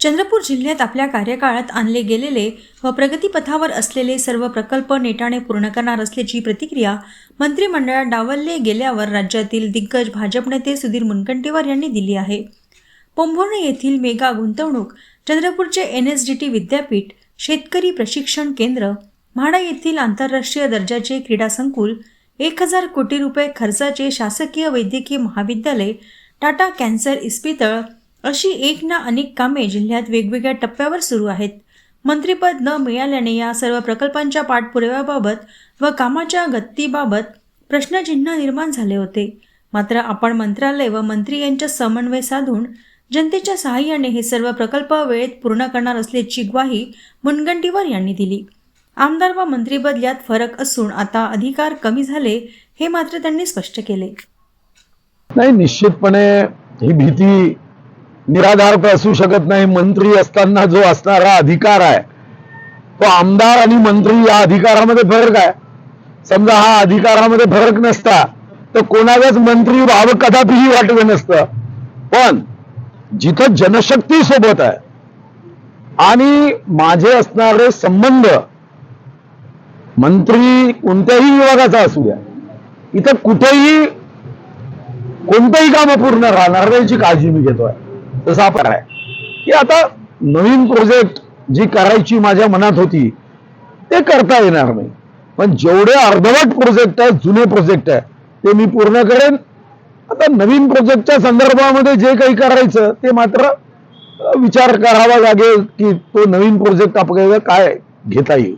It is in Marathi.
चंद्रपूर जिल्ह्यात आपल्या कार्यकाळात आणले गेलेले व प्रगतीपथावर असलेले सर्व प्रकल्प नेटाने पूर्ण करणार असल्याची प्रतिक्रिया मंत्रिमंडळात डावलले गेल्यावर राज्यातील दिग्गज भाजप नेते सुधीर मुनगंटीवार यांनी दिली आहे. पोंभुर्णे येथील मेगा गुंतवणूक चंद्रपूरचे एन एस डी टी विद्यापीठ शेतकरी प्रशिक्षण केंद्र म्हाडा येथील आंतरराष्ट्रीय दर्जाचे क्रीडा संकुल एक हजार कोटी रुपये खर्चाचे शासकीय वैद्यकीय महाविद्यालय टाटा कॅन्सर इस्पितळ अशी एक ना अनेक कामे जिल्ह्यात वेगवेगळ्या टप्प्यावर सुरू आहेत. मंत्रिपद न मिळाल्याने या सर्व प्रकल्पांच्या पाठपुराव्याबाबत व कामाच्या गतीबाबत प्रश्नचिन्ह निर्माण झाले होते. मात्र आपण मंत्रालय व मंत्री यांच्या समन्वय साधून जनतेच्या सहाय्याने हे सर्व प्रकल्प वेळेत पूर्ण करणार असल्याची ग्वाही मुनगंटीवार यांनी दिली. आमदार व मंत्रीपद यात फरक असून आता अधिकार कमी झाले हे मात्र त्यांनी स्पष्ट केले. नाही निश्चितपणे ही भीती निराधार असू शकत नाही मंत्री असताना जो असणारा अधिकार आहे तो आमदार आणि मंत्री या अधिकारामध्ये फरक आहे. समजा हा अधिकारामध्ये फरक नसता तर कोणालाच मंत्री व्हावं कदापिही वाटलं नसतं. पण जिथं जनशक्ती सोबत आहे आणि माझे असणारे संबंध मंत्री कोणत्याही विभागाचा असू द्या इथं कुठेही कोणतंही काम पूर्ण राहणार याची काळजी मी घेतोय. तसा आपण आहे. की आता नवीन प्रोजेक्ट जी करायची माझ्या मनात होती ते करता येणार नाही. पण जेवढे अर्धवट प्रोजेक्ट आहेत जुने प्रोजेक्ट आहे ते मी पूर्ण करेन. आता नवीन प्रोजेक्टच्या संदर्भामध्ये जे काही करायचं ते मात्र विचार करावा लागेल की तो नवीन प्रोजेक्ट आपल्याला काय घेता येईल.